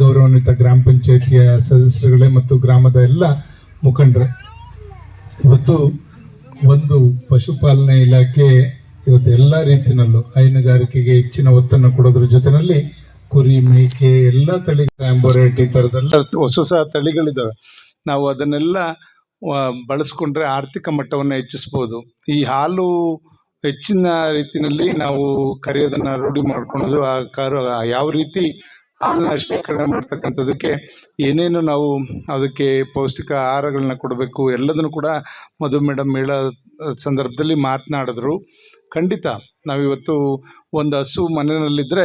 ಗೌರವಾನ್ವಿತ ಗ್ರಾಮ ಪಂಚಾಯಿತಿಯ ಸದಸ್ಯರುಗಳೇ ಮತ್ತು ಗ್ರಾಮದ ಎಲ್ಲ ಮುಖಂಡರು. ಇವತ್ತು ಒಂದು ಪಶುಪಾಲನೆ ಇಲಾಖೆ ಇವತ್ತು ಎಲ್ಲ ರೀತಿಯಲ್ಲೂ ಹೈನುಗಾರಿಕೆಗೆ ಹೆಚ್ಚಿನ ಒತ್ತನ್ನು ಕೊಡೋದ್ರ ಜೊತೆಯಲ್ಲಿ ಕುರಿ, ಮೇಕೆ, ಎಲ್ಲ ತಳಿ ಆಂಬೋರೇಟ್ ಈ ಹೊಸ ಹೊಸ ತಳಿಗಳಿದ್ದಾವೆ ನಾವು ಅದನ್ನೆಲ್ಲ ಬಳಸ್ಕೊಂಡ್ರೆ ಆರ್ಥಿಕ ಮಟ್ಟವನ್ನು ಹೆಚ್ಚಿಸ್ಬೋದು. ಈ ಹಾಲು ಹೆಚ್ಚಿನ ರೀತಿಯಲ್ಲಿ ನಾವು ಕರೆಯೋದನ್ನು ರೂಢಿ ಮಾಡ್ಕೊಳೋದು ಆ ಕಾರ ಯಾವ ರೀತಿ ಹಾಲನ್ನ ಶೇಖರಣೆ ಮಾಡ್ತಕ್ಕಂಥದ್ದಕ್ಕೆ ಏನೇನು ನಾವು ಅದಕ್ಕೆ ಪೌಷ್ಟಿಕ ಆಹಾರಗಳನ್ನ ಕೊಡಬೇಕು, ಎಲ್ಲದನ್ನು ಕೂಡ ಮಧು ಮೇಡಮ್ ಹೇಳೋ ಸಂದರ್ಭದಲ್ಲಿ ಮಾತನಾಡಿದ್ರು. ಖಂಡಿತ ನಾವಿವತ್ತು ಒಂದು ಹಸು ಮನೆಯಲ್ಲಿದ್ದರೆ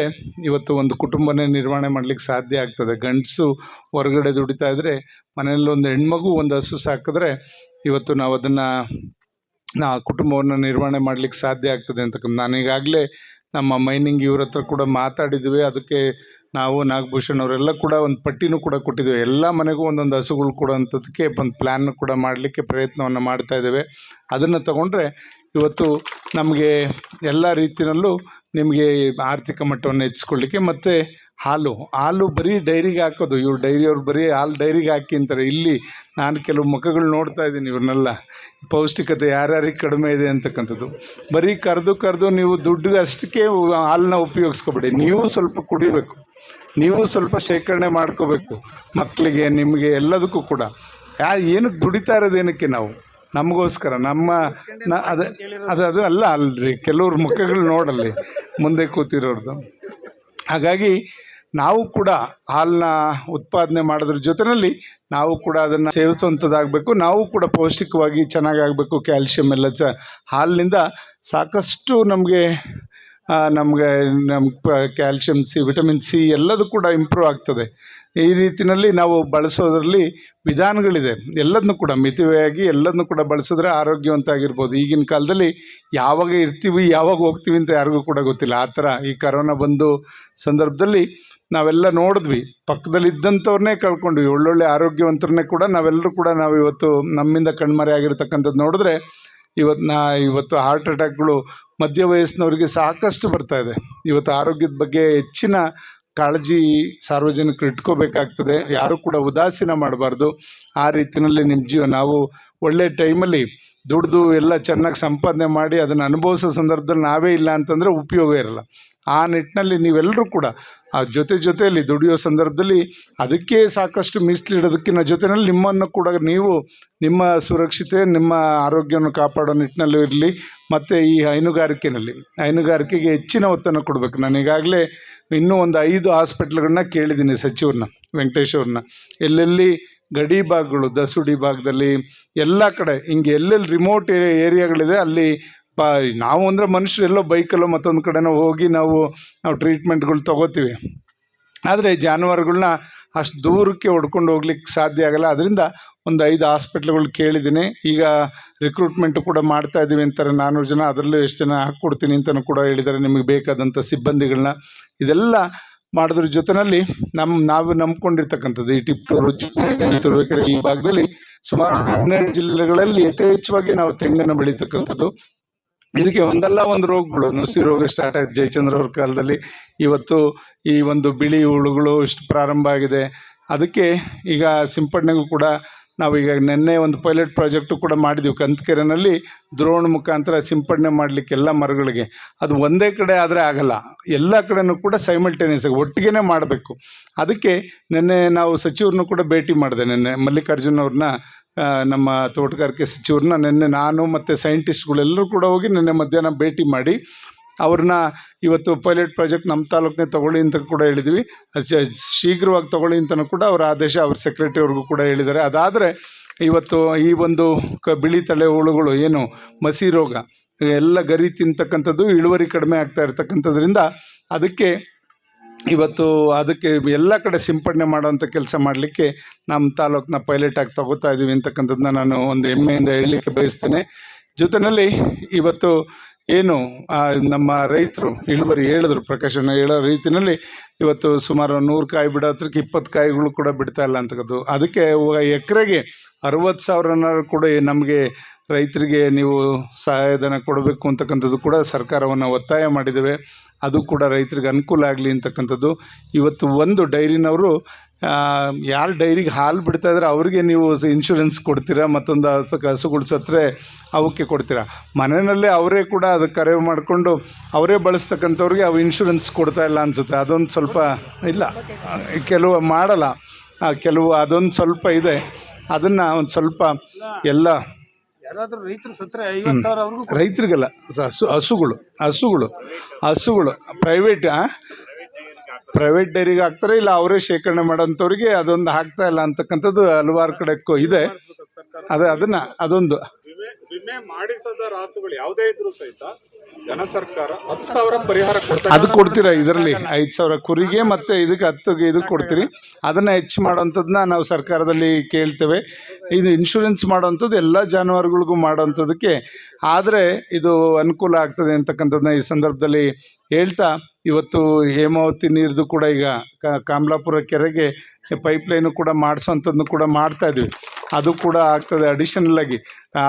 ಇವತ್ತು ಒಂದು ಕುಟುಂಬನೇ ನಿರ್ವಹಣೆ ಮಾಡಲಿಕ್ಕೆ ಸಾಧ್ಯ ಆಗ್ತದೆ. ಗಂಡಸು ಹೊರಗಡೆ ದುಡಿತಾ ಇದ್ದರೆ ಮನೆಯಲ್ಲಿ ಒಂದು ಹೆಣ್ಮಗು ಒಂದು ಹಸು ಸಾಕಿದ್ರೆ ಇವತ್ತು ನಾವು ಅದನ್ನು ನಾ ಕುಟುಂಬವನ್ನು ನಿರ್ವಹಣೆ ಮಾಡಲಿಕ್ಕೆ ಸಾಧ್ಯ ಆಗ್ತದೆ ಅಂತಕ್ಕಂಥ ನಾನೀಗಾಗಲೇ ನಮ್ಮ ಮೈನಿಂಗ್ ಇವ್ರ ಹತ್ರ ಕೂಡ ಮಾತಾಡಿದ್ವಿ. ಅದಕ್ಕೆ ನಾವು ನಾಗಭೂಷಣ್ ಅವರೆಲ್ಲ ಕೂಡ ಒಂದು ಪಟ್ಟಿನೂ ಕೂಡ ಕೊಟ್ಟಿದ್ದೇವೆ. ಎಲ್ಲ ಮನೆಗೂ ಒಂದೊಂದು ಹಸುಗಳು ಕೊಡೋಂಥದ್ದಕ್ಕೆ ಒಂದು ಪ್ಲ್ಯಾನ್ ಕೂಡ ಮಾಡಲಿಕ್ಕೆ ಪ್ರಯತ್ನವನ್ನು ಮಾಡ್ತಾ ಇದ್ದೇವೆ. ಅದನ್ನು ತಗೊಂಡ್ರೆ ಇವತ್ತು ನಮಗೆ ಎಲ್ಲ ರೀತಿಯಲ್ಲೂ ನಿಮಗೆ ಆರ್ಥಿಕ ಮಟ್ಟವನ್ನು ಹೆಚ್ಚಿಸ್ಕೊಳ್ಳಿಕ್ಕೆ ಮತ್ತು ಹಾಲು ಹಾಲು ಬರೀ ಡೈರಿಗೆ ಹಾಕೋದು. ಇವ್ರು ಡೈರಿಯವ್ರು ಬರೀ ಹಾಲು ಡೈರಿಗೆ ಹಾಕಿ ಅಂತಾರೆ. ಇಲ್ಲಿ ನಾನು ಕೆಲವು ಮುಖಗಳು ನೋಡ್ತಾ ಇದ್ದೀನಿ ಇವ್ರನ್ನೆಲ್ಲ. ಪೌಷ್ಟಿಕತೆ ಯಾರ್ಯಾರಿಗೆ ಕಡಿಮೆ ಇದೆ ಅಂತಕ್ಕಂಥದ್ದು. ಬರೀ ಕರೆದು ಕರೆದು ನೀವು ದುಡ್ಡು ಅಷ್ಟಕ್ಕೆ ಹಾಲನ್ನ ಉಪಯೋಗಿಸ್ಕೊಬೇಡಿ. ನೀವು ಸ್ವಲ್ಪ ಕುಡಿಬೇಕು. ನೀವು ಸ್ವಲ್ಪ ಶೇಖರಣೆ ಮಾಡ್ಕೋಬೇಕು. ಮಕ್ಕಳಿಗೆ ನಿಮಗೆ ಎಲ್ಲದಕ್ಕೂ ಕೂಡ. ಯಾ ಏನಕ್ಕೆ ದುಡಿತಾ ಇರೋದು ಏನಕ್ಕೆ ನಾವು? ನಮಗೋಸ್ಕರ, ನಮ್ಮ ಅದು ಅದು ಅದು ಅಲ್ಲ ಅಲ್ರಿ. ಕೆಲವ್ರ ಮುಖಗಳು ನೋಡಲ್ಲಿ, ಮುಂದೆ ಕೂತಿರೋರ್ದು. ಹಾಗಾಗಿ ನಾವು ಕೂಡ ಹಾಲನ್ನ ಉತ್ಪಾದನೆ ಮಾಡೋದ್ರ ಜೊತೆಯಲ್ಲಿ ನಾವು ಕೂಡ ಅದನ್ನು ಸೇವಿಸುವಂಥದ್ದಾಗಬೇಕು. ನಾವು ಕೂಡ ಪೌಷ್ಟಿಕವಾಗಿ ಚೆನ್ನಾಗಾಗಬೇಕು ಕ್ಯಾಲ್ಶಿಯಮ್ ಎಲ್ಲ ಚ, ಹಾಲಿನಿಂದ ಸಾಕಷ್ಟು ನಮಗೆ ನಮಗೆ ನಮ್ಮ ಕ್ಯಾಲ್ಶಿಯಮ್ ಸಿ ವಿಟಮಿನ್ ಸಿ ಎಲ್ಲದೂ ಕೂಡ ಇಂಪ್ರೂವ್ ಆಗ್ತದೆ. ಈ ರೀತಿಯಲ್ಲಿ ನಾವು ಬಳಸೋದ್ರಲ್ಲಿ ವಿಧಾನಗಳಿದೆ. ಎಲ್ಲದನ್ನೂ ಕೂಡ ಮಿತಿವೆಯಾಗಿ ಎಲ್ಲದನ್ನೂ ಕೂಡ ಬಳಸಿದ್ರೆ ಆರೋಗ್ಯವಂತ ಆಗಿರ್ಬೋದು ಈಗಿನ ಕಾಲದಲ್ಲಿ ಯಾವಾಗ ಇರ್ತೀವಿ, ಯಾವಾಗ ಹೋಗ್ತೀವಿ ಅಂತ ಯಾರಿಗೂ ಕೂಡ ಗೊತ್ತಿಲ್ಲ. ಆ ಥರ ಈ ಕರೋನಾ ಬಂದು ಸಂದರ್ಭದಲ್ಲಿ ನಾವೆಲ್ಲ ನೋಡಿದ್ವಿ. ಪಕ್ಕದಲ್ಲಿದ್ದಂಥವ್ರನ್ನೇ ಕಳ್ಕೊಂಡ್ವಿ. ಒಳ್ಳೊಳ್ಳೆ ಆರೋಗ್ಯವಂತರನ್ನೇ ಕೂಡ ನಾವೆಲ್ಲರೂ ಕೂಡ ನಾವು ಇವತ್ತು ನಮ್ಮಿಂದ ಕಣ್ಮರೆ ಆಗಿರ್ತಕ್ಕಂಥದ್ದು ನೋಡಿದ್ರೆ ಇವತ್ತು ನಾ ಇವತ್ತು ಹಾರ್ಟ್ ಅಟ್ಯಾಕ್ಗಳು ಮಧ್ಯ ವಯಸ್ಸಿನವರಿಗೆ ಸಾಕಷ್ಟು ಬರ್ತಾ ಇದೆ. ಇವತ್ತು ಆರೋಗ್ಯದ ಬಗ್ಗೆ ಹೆಚ್ಚಿನ ಕಾಳಜಿ ಸಾರ್ವಜನಿಕರು ಇಟ್ಕೋಬೇಕಾಗ್ತದೆ. ಯಾರು ಕೂಡ ಉದಾಸೀನ ಮಾಡಬಾರ್ದು. ಆ ರೀತಿಯಲ್ಲಿ ನಿಮ್ಮ ಜೀವ, ನಾವು ಒಳ್ಳೆ ಟೈಮಲ್ಲಿ ದುಡ್ದು ಎಲ್ಲ ಚೆನ್ನಾಗಿ ಸಂಪಾದನೆ ಮಾಡಿ ಅದನ್ನು ಅನುಭವಿಸೋ ಸಂದರ್ಭದಲ್ಲಿ ನಾವೇ ಇಲ್ಲ ಅಂತಂದರೆ ಉಪಯೋಗ ಇರಲ್ಲ. ಆ ನಿಟ್ಟಿನಲ್ಲಿ ನೀವೆಲ್ಲರೂ ಕೂಡ ಆ ಜೊತೆ ಜೊತೆಯಲ್ಲಿ ದುಡಿಯೋ ಸಂದರ್ಭದಲ್ಲಿ ಅದಕ್ಕೆ ಸಾಕಷ್ಟು ಮೀಸಲಿಡೋದಕ್ಕಿಂತ ಜೊತೆಯಲ್ಲಿ ನಿಮ್ಮನ್ನು ಕೂಡ ನೀವು ನಿಮ್ಮ ಸುರಕ್ಷತೆ, ನಿಮ್ಮ ಆರೋಗ್ಯವನ್ನು ಕಾಪಾಡೋ ನಿಟ್ಟಿನಲ್ಲೂ ಇರಲಿ, ಮತ್ತು ಈ ಹೈನುಗಾರಿಕೆಯಲ್ಲಿ ಹೈನುಗಾರಿಕೆಗೆ ಹೆಚ್ಚಿನ ಒತ್ತನ್ನು ಕೊಡಬೇಕು. ನಾನು ಈಗಾಗಲೇ ಇನ್ನೂ ಒಂದು ಐದು ಹಾಸ್ಪಿಟ್ಲ್ಗಳನ್ನ ಕೇಳಿದ್ದೀನಿ ಸಚಿವರನ್ನ, ವೆಂಕಟೇಶ್ ಅವ್ರನ್ನ. ಎಲ್ಲೆಲ್ಲಿ ಗಡಿ ಭಾಗಗಳು ದಸುಡಿ ಭಾಗದಲ್ಲಿ ಎಲ್ಲ ಕಡೆ, ಹಿಂಗೆ ಎಲ್ಲೆಲ್ಲಿ ರಿಮೋಟ್ ಏರಿಯಾಗಳಿದೆ, ಅಲ್ಲಿ ಪ, ನಾವು ಅಂದರೆ ಮನುಷ್ಯರೆಲ್ಲೋ ಬೈಕಲ್ಲೋ ಮತ್ತೊಂದು ಕಡೆನೋ ಹೋಗಿ ನಾವು ನಾವು ಟ್ರೀಟ್ಮೆಂಟ್ಗಳು ತಗೋತೀವಿ. ಆದರೆ ಜಾನುವಾರುಗಳನ್ನ ಅಷ್ಟು ದೂರಕ್ಕೆ ಹೊಡ್ಕೊಂಡು ಹೋಗ್ಲಿಕ್ಕೆ ಸಾಧ್ಯ ಆಗಲ್ಲ. ಅದರಿಂದ ಒಂದು ಐದು ಹಾಸ್ಪಿಟ್ಲ್ಗಳು ಕೇಳಿದ್ದೀನಿ. ಈಗ ರಿಕ್ರೂಟ್ಮೆಂಟು ಕೂಡ ಮಾಡ್ತಾ ಇದ್ದೀವಿ ಅಂತಾರೆ ನಾನ್ನೂರು ಜನ. ಅದರಲ್ಲೂ ಎಷ್ಟು ಜನ ಹಾಕ್ಕೊಡ್ತೀನಿ ಅಂತಲೂ ಕೂಡ ಹೇಳಿದ್ದಾರೆ ನಿಮಗೆ ಬೇಕಾದಂಥ ಸಿಬ್ಬಂದಿಗಳನ್ನ ಇದೆಲ್ಲ ಮಾಡೋದ್ರ ಜೊತೆಯಲ್ಲಿ ನಮ್ಮ ನಾವು ನಂಬ್ಕೊಂಡಿರ್ತಕ್ಕಂಥದ್ದು ಈ ಚಿತ್ರದುರ್ಗ ಈ ಭಾಗದಲ್ಲಿ ಸುಮಾರು ಹನ್ನೆರಡು ಜಿಲ್ಲೆಗಳಲ್ಲಿ ಯಥೇಚ್ಛವಾಗಿ ನಾವು ತೆಂಗನ್ನು ಬೆಳೀತಕ್ಕಂಥದ್ದು. ಇದಕ್ಕೆ ಒಂದಲ್ಲ ಒಂದು ರೋಗಗಳು ನುಸಿ ರೋಗ ಸ್ಟಾರ್ಟ್ ಆಯ್ತು. ಜಯಚಂದ್ರ ಅವ್ರ ಕಾಲದಲ್ಲಿ. ಇವತ್ತು ಈ ಒಂದು ಬಿಳಿ ಹುಳುಗಳು ಇಷ್ಟು ಪ್ರಾರಂಭ ಆಗಿದೆ. ಅದಕ್ಕೆ ಈಗ ಸಿಂಪಡಣೆಗೂ ಕೂಡ ನಾವೀಗ ನಿನ್ನೆ ಒಂದು ಪೈಲಟ್ ಪ್ರಾಜೆಕ್ಟು ಕೂಡ ಮಾಡಿದ್ದೀವಿ ಕಂತಕೆರೆನಲ್ಲಿ ದ್ರೋಣ ಮುಖಾಂತರ ಸಿಂಪಡಣೆ ಮಾಡಲಿಕ್ಕೆ ಎಲ್ಲ ಮರಗಳಿಗೆ. ಅದು ಒಂದೇ ಕಡೆ ಆದರೆ ಆಗಲ್ಲ. ಎಲ್ಲ ಕಡೆನೂ ಕೂಡ ಸೈಮಲ್ಟೇನಿಯಸ್ ಆಗಿ ಮಾಡಬೇಕು. ಅದಕ್ಕೆ ನಿನ್ನೆ ನಾವು ಸಚಿವರನ್ನು ಕೂಡ ಭೇಟಿ ಮಾಡಿದೆ. ನಿನ್ನೆ ಮಲ್ಲಿಕಾರ್ಜುನ್ ಅವ್ರನ್ನ ನಮ್ಮ ತೋಟಗಾರಿಕೆ ಸಚಿವರನ್ನ ನಿನ್ನೆ ನಾನು ಮತ್ತು ಸೈಂಟಿಸ್ಟ್ಗಳೆಲ್ಲರೂ ಕೂಡ ಹೋಗಿ ನಿನ್ನೆ ಮಧ್ಯಾಹ್ನ ಭೇಟಿ ಮಾಡಿ ಅವ್ರನ್ನ ಇವತ್ತು ಪೈಲಟ್ ಪ್ರಾಜೆಕ್ಟ್ ನಮ್ಮ ತಾಲೂಕನ್ನೇ ತಗೊಳ್ಳಿ ಅಂತ ಕೂಡ ಹೇಳಿದ್ವಿ. ಶೀಘ್ರವಾಗಿ ತಗೊಳ್ಳಿ ಅಂತಲೂ ಕೂಡ ಅವರ ಆದೇಶ ಅವ್ರ ಸೆಕ್ರೆಟರಿ ಅವ್ರಿಗೂ ಕೂಡ ಹೇಳಿದ್ದಾರೆ. ಅದಾದರೆ ಇವತ್ತು ಈ ಒಂದು ಕ ಬಿಳಿ ತಲೆ ಹುಳುಗಳು ಏನು ಮಸಿ ರೋಗ ಎಲ್ಲ ಗರಿ ತಿಂತಕ್ಕಂಥದ್ದು ಇಳುವರಿ ಕಡಿಮೆ ಆಗ್ತಾ ಇರ್ತಕ್ಕಂಥದ್ರಿಂದ ಅದಕ್ಕೆ ಇವತ್ತು ಅದಕ್ಕೆ ಎಲ್ಲ ಕಡೆ ಸಿಂಪಡಣೆ ಮಾಡೋವಂಥ ಕೆಲಸ ಮಾಡಲಿಕ್ಕೆ ನಮ್ಮ ತಾಲೂಕನ್ನ ಪೈಲಟ್ ಆಗಿ ತಗೋತಾ ಇದ್ದೀವಿ ಅಂತಕ್ಕಂಥದ್ದನ್ನ ನಾನು ಒಂದು ಹೆಮ್ಮೆಯಿಂದ ಹೇಳಲಿಕ್ಕೆ ಬಯಸ್ತೇನೆ. ಜೊತೆಯಲ್ಲಿ ಇವತ್ತು ಏನು ನಮ್ಮ ರೈತರು, ಇಳುವರಿ ಹೇಳಿದ್ರು ಪ್ರಕಾಶನ ಹೇಳೋ ರೀತಿಯಲ್ಲಿ ಇವತ್ತು ಸುಮಾರು ನೂರು ಕಾಯಿ ಬಿಡೋದ್ರಕ್ಕೆ ಇಪ್ಪತ್ತು ಕಾಯಿಗಳು ಕೂಡ ಬಿಡ್ತಾ ಇಲ್ಲ ಅಂತಕ್ಕದ್ದು. ಅದಕ್ಕೆ ಎಕರೆಗೆ ಅರವತ್ತು ಸಾವಿರನಾರು ಕೂಡ ನಮಗೆ ರೈತರಿಗೆ ನೀವು ಸಹಾಯಧನ ಕೊಡಬೇಕು ಅಂತಕ್ಕಂಥದ್ದು ಕೂಡ ಸರ್ಕಾರವನ್ನು ಒತ್ತಾಯ ಮಾಡಿದ್ದೇವೆ. ಅದು ಕೂಡ ರೈತರಿಗೆ ಅನುಕೂಲ ಆಗಲಿ ಅಂತಕ್ಕಂಥದ್ದು. ಇವತ್ತು ಒಂದು ಡೈರಿನವರು ಯಾರು ಡೈರಿಗೆ ಹಾಲು ಬಿಡ್ತಾ ಇದ್ರೆ ಅವ್ರಿಗೆ ನೀವು ಇನ್ಶೂರೆನ್ಸ್ ಕೊಡ್ತೀರಾ ಮತ್ತೊಂದು ಹಸು ಹಸುಗಳು ಸತ್ತರೆ ಅವಕ್ಕೆ ಕೊಡ್ತೀರಾ? ಮನೆಯಲ್ಲೇ ಅವರೇ ಕೂಡ ಅದಕ್ಕೆ ಕರೆ ಮಾಡಿಕೊಂಡು ಅವರೇ ಬಳಸ್ತಕ್ಕಂಥವ್ರಿಗೆ ಅವು ಇನ್ಶೂರೆನ್ಸ್ ಕೊಡ್ತಾ ಇಲ್ಲ ಅನಿಸುತ್ತೆ. ಅದೊಂದು ಸ್ವಲ್ಪ ಇಲ್ಲ. ಕೆಲವು ಮಾಡಲ್ಲ. ಕೆಲವು ಅದೊಂದು ಸ್ವಲ್ಪ ಇದೆ. ಅದನ್ನು ಒಂದು ಸ್ವಲ್ಪ ಎಲ್ಲ ರೈತರಿಗೆಲ್ಲ ಹಸುಗಳು ಹಸುಗಳು ಹಸುಗಳು ಪ್ರೈವೇಟ್ ಪ್ರೈವೇಟ್ ಡೈರಿಗೆ ಹಾಕ್ತಾರೆ ಇಲ್ಲ ಅವರೇ ಶೇಖರಣೆ ಮಾಡೋಂಥವ್ರಿಗೆ ಅದೊಂದು ಹಾಕ್ತಾ ಇಲ್ಲ ಅಂತಕ್ಕಂಥದ್ದು ಹಲವಾರು ಕಡೆಕ್ಕೂ ಇದೆ. ಅದೇ ಅದನ್ನ ಅದೊಂದು. ಮಾಡಿಸದ ರಾಸುಗಳು ಯಾವುದೇ ಇದ್ರು ಸಹಿತ ಜನ ಸರ್ಕಾರ ಹತ್ತು ಸಾವಿರ ಪರಿಹಾರ ಅದು ಕೊಡ್ತೀರಾ ಇದರಲ್ಲಿ? ಐದು ಸಾವಿರ ಕುರಿಗೆ ಮತ್ತೆ ಇದಕ್ಕೆ ಹತ್ತಿಗೆ ಇದಕ್ಕೆ ಕೊಡ್ತೀರಿ. ಅದನ್ನು ಹೆಚ್ಚು ಮಾಡೋವಂಥದ್ದನ್ನ ನಾವು ಸರ್ಕಾರದಲ್ಲಿ ಕೇಳ್ತೇವೆ. ಇದು ಇನ್ಶೂರೆನ್ಸ್ ಮಾಡೋವಂಥದ್ದು ಎಲ್ಲ ಜಾನುವಾರುಗಳಿಗೂ ಮಾಡೋವಂಥದ್ದಕ್ಕೆ ಆದರೆ ಇದು ಅನುಕೂಲ ಆಗ್ತದೆ ಅಂತಕ್ಕಂಥದ್ದನ್ನ ಈ ಸಂದರ್ಭದಲ್ಲಿ ಹೇಳ್ತಾ ಇವತ್ತು ಹೇಮಾವತಿ ನೀರ್ದು ಕೂಡ ಈಗ ಕ- ಕೆರೆಗೆ ಕೆರೆಗೆ ಪೈಪ್ಲೈನು ಕೂಡ ಮಾಡಿಸೋವಂಥದ್ದನ್ನು ಕೂಡ ಮಾಡ್ತಾ ಇದ್ವಿ. ಅದು ಕೂಡ ಆಗ್ತದೆ ಅಡಿಷನಲ್ ಆಗಿ.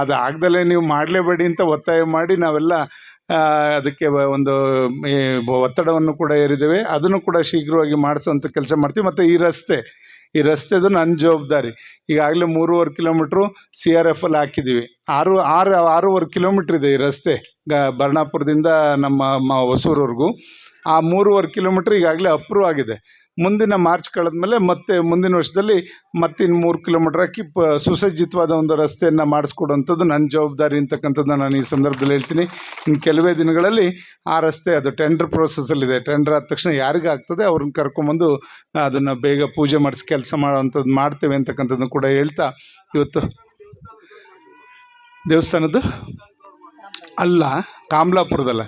ಅದು ಆಗ್ದಲೇ ನೀವು ಮಾಡಲೇಬೇಡಿ ಅಂತ ಒತ್ತಾಯ ಮಾಡಿ ನಾವೆಲ್ಲ ಅದಕ್ಕೆ ಒಂದು ಒತ್ತಡವನ್ನು ಕೂಡ ಏರಿದ್ದೇವೆ. ಅದನ್ನು ಕೂಡ ಶೀಘ್ರವಾಗಿ ಮಾಡಿಸೋಂಥ ಕೆಲಸ ಮಾಡ್ತೀವಿ. ಮತ್ತು ಈ ರಸ್ತೆ, ಈ ರಸ್ತೆದು ನನ್ನ ಜವಾಬ್ದಾರಿ. ಈಗಾಗಲೇ ಮೂರುವರೆ ಕಿಲೋಮೀಟ್ರು ಸಿ ಆರ್ ಎಫ್ ಅಲ್ಲಿ ಹಾಕಿದ್ದೀವಿ. ಆರು ಆರು, ಆರೂವರೆ ಕಿಲೋಮೀಟ್ರ್ ಇದೆ ಈ ರಸ್ತೆ ಬರ್ಣಾಪುರದಿಂದ ನಮ್ಮ ಹೊಸೂರವರೆಗೂ. ಆ ಮೂರುವರೆ ಕಿಲೋಮೀಟ್ರ್ ಈಗಾಗಲೇ ಅಪ್ರೂವ್ ಆಗಿದೆ. ಮುಂದಿನ ಮಾರ್ಚ್ ಕಳೆದ್ಮೇಲೆ ಮತ್ತೆ ಮುಂದಿನ ವರ್ಷದಲ್ಲಿ ಮತ್ತಿನ್ನು ಮೂರು ಕಿಲೋಮೀಟ್ರ್ ಹಾಕಿ ಪ ಸುಸಜ್ಜಿತವಾದ ಒಂದು ರಸ್ತೆಯನ್ನು ಮಾಡಿಸ್ಕೊಡುವಂಥದ್ದು ನನ್ನ ಜವಾಬ್ದಾರಿ ಅಂತಕ್ಕಂಥದ್ದು ನಾನು ಈ ಸಂದರ್ಭದಲ್ಲಿ ಹೇಳ್ತೀನಿ. ಇನ್ನು ಕೆಲವೇ ದಿನಗಳಲ್ಲಿ ಆ ರಸ್ತೆ ಅದು ಟೆಂಡರ್ ಪ್ರೋಸೆಸ್ಸಲ್ಲಿದೆ ಟೆಂಡರ್ ಆದ ತಕ್ಷಣ ಯಾರಿಗೆ ಆಗ್ತದೆ ಅವ್ರನ್ನ ಕರ್ಕೊಂಬಂದು ಅದನ್ನು ಬೇಗ ಪೂಜೆ ಮಾಡಿಸಿ ಕೆಲಸ ಮಾಡೋವಂಥದ್ದು ಮಾಡ್ತೇವೆ ಅಂತಕ್ಕಂಥದ್ದು ಕೂಡ ಹೇಳ್ತಾ ಇವತ್ತು ದೇವಸ್ಥಾನದ್ದು ಅಲ್ಲ ಕಾಮ್ಲಾಪುರದಲ್ಲ.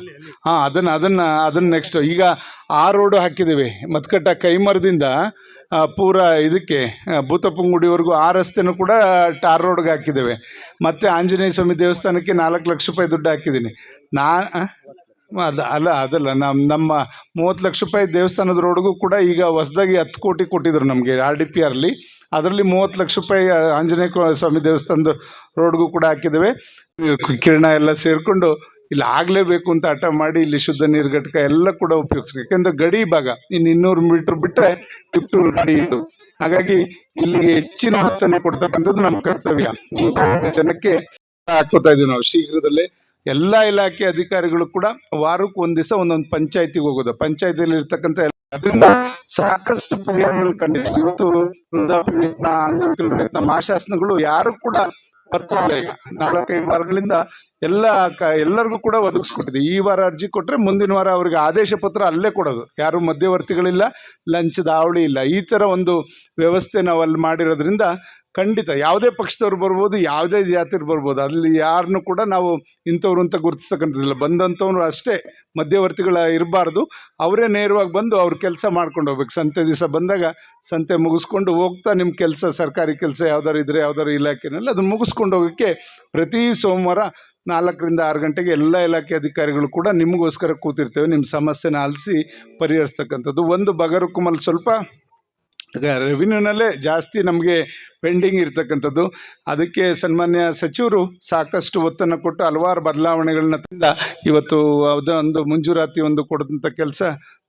ಹಾಂ ಅದನ್ನು ಅದನ್ನು ಅದನ್ನು ನೆಕ್ಸ್ಟ್ ಈಗ ಆ ರೋಡು ಹಾಕಿದ್ದೀವಿ. ಮತ್ಕಟ್ಟ ಕೈಮರದಿಂದ ಪೂರ ಇದಕ್ಕೆ ಭೂತಪ್ಪಂಗುಡಿವರೆಗೂ ಆ ರಸ್ತೆನೂ ಕೂಡ ಟಾರ್ ರೋಡ್ಗೆ ಹಾಕಿದ್ದೇವೆ. ಮತ್ತು ಆಂಜನೇಯ ಸ್ವಾಮಿ ದೇವಸ್ಥಾನಕ್ಕೆ ನಾಲ್ಕು ಲಕ್ಷ ರೂಪಾಯಿ ದುಡ್ಡು ಹಾಕಿದ್ದೀನಿ. ನಾ ಅದ, ಅಲ್ಲ, ಅದಲ್ಲ ನಮ್ಮ ನಮ್ಮ ಮೂವತ್ತು ಲಕ್ಷ ರೂಪಾಯಿ ದೇವಸ್ಥಾನದ ರೋಡ್ಗೂ ಕೂಡ ಈಗ ಹೊಸದಾಗಿ ಹತ್ತು ಕೋಟಿ ಕೊಟ್ಟಿದ್ರು ನಮಗೆ ಆರ್ ಡಿ ಪಿ ಆರ್ಲಿ. ಅದರಲ್ಲಿ ಮೂವತ್ತು ಲಕ್ಷ ರೂಪಾಯಿ ಆಂಜನೇಯ ಸ್ವಾಮಿ ದೇವಸ್ಥಾನದ ರೋಡ್ಗೂ ಕೂಡ ಹಾಕಿದ್ದೇವೆ. ಕಿರಣ ಎಲ್ಲ ಸೇರಿಕೊಂಡು ಇಲ್ಲಿ ಆಗಲೇಬೇಕು ಅಂತ ಹಠ ಮಾಡಿ ಇಲ್ಲಿ ಶುದ್ಧ ನೀರು ಘಟಕ ಎಲ್ಲ ಕೂಡ ಉಪಯೋಗಿಸ್ಬೇಕು. ಯಾಕೆಂದ್ರೆ ಗಡಿ ಭಾಗ, ಇನ್ನು ಇನ್ನೂರು ಮೀಟ್ರ್ ಬಿಟ್ಟರೆ ಟಿಪ್ಟೂರು ಗಡಿ ಇದು. ಹಾಗಾಗಿ ಇಲ್ಲಿಗೆ ಹೆಚ್ಚಿನ ಹತ್ತನ್ನು ಕೊಡ್ತಕ್ಕಂಥದ್ದು ನಮ್ಮ ಕರ್ತವ್ಯ. ಜನಕ್ಕೆ ಹಾಕೋತಾ ಇದೀವಿ ನಾವು ಶೀಘ್ರದಲ್ಲೇ. ಎಲ್ಲ ಇಲಾಖೆ ಅಧಿಕಾರಿಗಳು ಕೂಡ ವಾರಕ್ಕೆ ಒಂದ್ ದಿವಸ ಒಂದೊಂದು ಪಂಚಾಯತಿಗೆ ಹೋಗೋದು. ಪಂಚಾಯತಿಯಲ್ಲಿ ಇರ್ತಕ್ಕಂಥ ಅದರಿಂದ ಸಾಕಷ್ಟು ಪರಿಹಾರಗಳು ಕಂಡಿದೆ. ಇವತ್ತು ನಮ್ಮ ಆಶಾಸನಗಳು ಯಾರು ಕೂಡ ಬರ್ತಾ ಈಗ. ನಾಲ್ಕೈದು ವಾರಗಳಿಂದ ಎಲ್ಲ ಎಲ್ಲರಿಗೂ ಕೂಡ ಒದಗಿಸ್ಕೊಟ್ಟಿದೆ. ಈ ವಾರ ಅರ್ಜಿ ಕೊಟ್ಟರೆ ಮುಂದಿನ ವಾರ ಅವ್ರಿಗೆ ಆದೇಶ ಪತ್ರ ಅಲ್ಲೇ ಕೊಡೋದು. ಯಾರು ಮಧ್ಯವರ್ತಿಗಳಿಲ್ಲ, ಲಂಚದ ಅವಳಿ ಇಲ್ಲ. ಈ ಥರ ಒಂದು ವ್ಯವಸ್ಥೆ ನಾವು ಅಲ್ಲಿ ಮಾಡಿರೋದ್ರಿಂದ ಖಂಡಿತ. ಯಾವುದೇ ಪಕ್ಷದವ್ರು ಬರ್ಬೋದು, ಯಾವುದೇ ಜಾತಿರು ಬರ್ಬೋದು, ಅಲ್ಲಿ ಯಾರನ್ನು ಕೂಡ ನಾವು ಇಂಥವ್ರು ಅಂತ ಗುರುತಿಸ್ತಕ್ಕಂಥದ್ದಿಲ್ಲ. ಬಂದಂಥವ್ರು ಅಷ್ಟೇ ಮಧ್ಯವರ್ತಿಗಳ ಇರಬಾರ್ದು. ಅವರೇ ನೇರವಾಗಿ ಬಂದು ಅವ್ರ ಕೆಲಸ ಮಾಡ್ಕೊಂಡು ಹೋಗ್ಬೇಕು. ಸಂತೆ ದಿವಸ ಬಂದಾಗ ಸಂತೆ ಮುಗಿಸ್ಕೊಂಡು ಹೋಗ್ತಾ ನಿಮ್ಮ ಕೆಲಸ, ಸರ್ಕಾರಿ ಕೆಲಸ ಯಾವ್ದಾರು ಇದ್ದರೆ ಯಾವ್ದಾರು ಇಲಾಖೆನಲ್ಲಿ ಅದನ್ನು ಮುಗಿಸ್ಕೊಂಡು ಹೋಗೋಕ್ಕೆ ಪ್ರತಿ ಸೋಮವಾರ ನಾಲ್ಕರಿಂದ ಆರು ಗಂಟೆಗೆ ಎಲ್ಲ ಇಲಾಖೆ ಅಧಿಕಾರಿಗಳು ಕೂಡ ನಿಮಗೋಸ್ಕರ ಕೂತಿರ್ತೇವೆ. ನಿಮ್ಮ ಸಮಸ್ಯೆನ ಆಲಿಸಿ ಪರಿಹರಿಸ್ತಕ್ಕಂಥದ್ದು. ಒಂದು ಬಗರುಕುಮಲ್ ಸ್ವಲ್ಪ ರೆವಿನ್ಯೂನಲ್ಲೇ ಜಾಸ್ತಿ ನಮಗೆ ಪೆಂಡಿಂಗ್ ಇರ್ತಕ್ಕಂಥದ್ದು. ಅದಕ್ಕೆ ಸನ್ಮಾನ್ಯ ಸಚಿವರು ಸಾಕಷ್ಟು ಒತ್ತನ್ನು ಕೊಟ್ಟು ಹಲವಾರು ಬದಲಾವಣೆಗಳನ್ನ ತಂದ. ಇವತ್ತು ಅದೊಂದು ಮಂಜೂರಾತಿ ಒಂದು ಕೊಡದಂಥ ಕೆಲಸ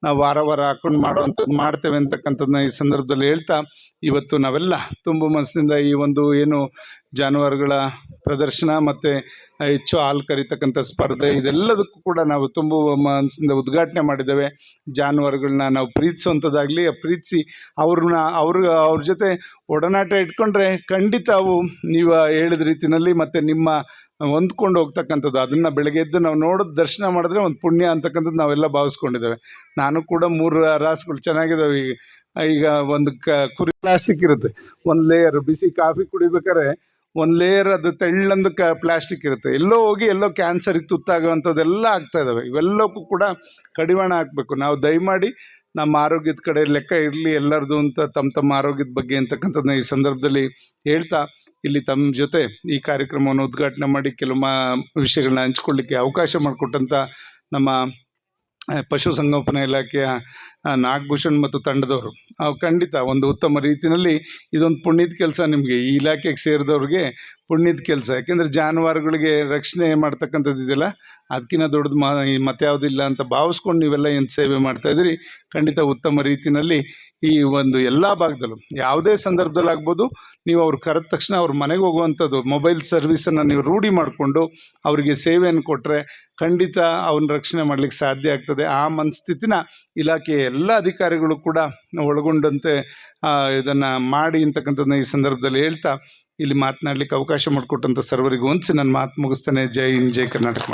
ನಾವು ವಾರ ವಾರ ಹಾಕೊಂಡು ಮಾಡುವಂಥದ್ದು ಮಾಡ್ತೇವೆ ಅಂತಕ್ಕಂಥದ್ದನ್ನ ಈ ಸಂದರ್ಭದಲ್ಲಿ ಹೇಳ್ತಾ, ಇವತ್ತು ನಾವೆಲ್ಲ ತುಂಬ ಮನಸ್ಸಿನಿಂದ ಈ ಒಂದು ಏನು ಜಾನುವಾರುಗಳ ಪ್ರದರ್ಶನ ಮತ್ತು ಹೆಚ್ಚು ಹಾಲು ಕರಿತಕ್ಕಂಥ ಸ್ಪರ್ಧೆ ಇದೆಲ್ಲದಕ್ಕೂ ಕೂಡ ನಾವು ತುಂಬ ಮನಸ್ಸಿಂದ ಉದ್ಘಾಟನೆ ಮಾಡಿದ್ದೇವೆ. ಜಾನುವಾರುಗಳನ್ನ ನಾವು ಪ್ರೀತಿಸುವಂಥದ್ದಾಗಲಿ ಪ್ರೀತಿಸಿ ಅವ್ರನ್ನ ಅವ್ರ ಅವ್ರ ಜೊತೆ ಒಡನಾಟ ಇಟ್ಕೊಂಡ್ರೆ ಖಂಡಿತ ಅವು ನೀವು ಹೇಳಿದ ರೀತಿಯಲ್ಲಿ ಮತ್ತು ನಿಮ್ಮ ಹೊಂದ್ಕೊಂಡು ಹೋಗ್ತಕ್ಕಂಥದ್ದು. ಅದನ್ನು ಬೆಳಗ್ಗೆ ಎದ್ದು ನಾವು ನೋಡೋದು, ದರ್ಶನ ಮಾಡಿದ್ರೆ ಒಂದು ಪುಣ್ಯ ಅಂತಕ್ಕಂಥದ್ದು ನಾವೆಲ್ಲ ಭಾವಿಸ್ಕೊಂಡಿದ್ದೇವೆ. ನಾನು ಕೂಡ ಮೂರು ರಾಸುಗಳು ಚೆನ್ನಾಗಿದ್ದಾವೆ ಈಗ ಈಗ ಒಂದು ಕ, ಕುರಿ ಪ್ಲಾಸ್ಟಿಕ್ ಇರುತ್ತೆ. ಒಂದು ಲೇಯರ್ ಬಿಸಿ ಕಾಫಿ ಕುಡಿಬೇಕಾದ್ರೆ ಒಂದು ಲೇಯರ್ ಅದು ತೆಳ್ಳಂದು ಕ ಪ್ಲಾಸ್ಟಿಕ್ ಇರುತ್ತೆ. ಎಲ್ಲೋ ಹೋಗಿ ಎಲ್ಲೋ ಕ್ಯಾನ್ಸರಿಗೆ ತುತ್ತಾಗುವಂಥದ್ದೆಲ್ಲ ಆಗ್ತಾ ಇದ್ದಾವೆ ಇವೆಲ್ಲಕ್ಕೂ ಕೂಡ ಕಡಿವಾಣ ಹಾಕಬೇಕು. ನಾವು ದಯಮಾಡಿ ನಮ್ಮ ಆರೋಗ್ಯದ ಕಡೆ ಲೆಕ್ಕ ಇರಲಿ ಎಲ್ಲರದು ಅಂತ ತಮ್ಮ ತಮ್ಮ ಆರೋಗ್ಯದ ಬಗ್ಗೆ ಅಂತಕ್ಕಂಥದ್ದನ್ನ ಈ ಸಂದರ್ಭದಲ್ಲಿ ಹೇಳ್ತಾ ಇಲ್ಲಿ ತಮ್ಮ ಜೊತೆ ಈ ಕಾರ್ಯಕ್ರಮವನ್ನು ಉದ್ಘಾಟನೆ ಮಾಡಿ ಕೆಲವು ಮಾ ವಿಷಯಗಳನ್ನ ಹಂಚ್ಕೊಳ್ಳಿಕ್ಕೆ ಅವಕಾಶ ಮಾಡಿಕೊಟ್ಟಂಥ ನಮ್ಮ ಪಶುಸಂಗೋಪನಾ ಇಲಾಖೆಯ ನಾಗಭೂಷಣ್ ಮತ್ತು ತಂಡದವರು. ಖಂಡಿತ ಒಂದು ಉತ್ತಮ ರೀತಿಯಲ್ಲಿ ಇದೊಂದು ಪುಣ್ಯದ ಕೆಲಸ ನಿಮಗೆ. ಈ ಇಲಾಖೆಗೆ ಸೇರಿದವ್ರಿಗೆ ಪುಣ್ಯದ ಕೆಲಸ. ಯಾಕೆಂದರೆ ಜಾನುವಾರುಗಳಿಗೆ ರಕ್ಷಣೆ ಮಾಡ್ತಕ್ಕಂಥದ್ದು ಇದೆಯಲ್ಲ ಅದಕ್ಕಿಂತ ದೊಡ್ಡದು ಮಾ ಮತ್ತೆ ಯಾವುದಿಲ್ಲ ಅಂತ ಭಾವಿಸ್ಕೊಂಡು ನೀವೆಲ್ಲ ಏನು ಸೇವೆ ಮಾಡ್ತಾಯಿದ್ದೀರಿ ಖಂಡಿತ ಉತ್ತಮ ರೀತಿಯಲ್ಲಿ ಈ ಒಂದು ಎಲ್ಲ ಭಾಗದಲ್ಲೂ. ಯಾವುದೇ ಸಂದರ್ಭದಲ್ಲಿ ಆಗ್ಬೋದು, ನೀವು ಅವ್ರು ಕರೆದ ತಕ್ಷಣ ಅವ್ರ ಮನೆಗೆ ಹೋಗುವಂಥದ್ದು, ಮೊಬೈಲ್ ಸರ್ವಿಸನ್ನು ನೀವು ರೂಢಿ ಮಾಡಿಕೊಂಡು ಅವರಿಗೆ ಸೇವೆಯನ್ನು ಕೊಟ್ಟರೆ ಖಂಡಿತ ಅವನ್ನ ರಕ್ಷಣೆ ಮಾಡಲಿಕ್ಕೆ ಸಾಧ್ಯ ಆಗ್ತದೆ. ಆ ಮನಸ್ಥಿತಿನ ಇಲಾಖೆಯ ಎಲ್ಲ ಅಧಿಕಾರಿಗಳು ಕೂಡ ಒಳಗೊಂಡಂತೆ ಇದನ್ನು ಮಾಡಿ ಅಂತಕ್ಕಂಥದ್ದನ್ನ ಈ ಸಂದರ್ಭದಲ್ಲಿ ಹೇಳ್ತಾ, ಇಲ್ಲಿ ಮಾತನಾಡಲಿಕ್ಕೆ ಅವಕಾಶ ಮಾಡಿಕೊಟ್ಟಂಥ ಸರ್ವರಿಗೂ ಹೊಂದಿಸಿ ನನ್ನ ಮಾತು ಮುಗಿಸ್ತೇನೆ. ಜೈ ಹಿಂದ್, ಜೈ ಕರ್ನಾಟಕ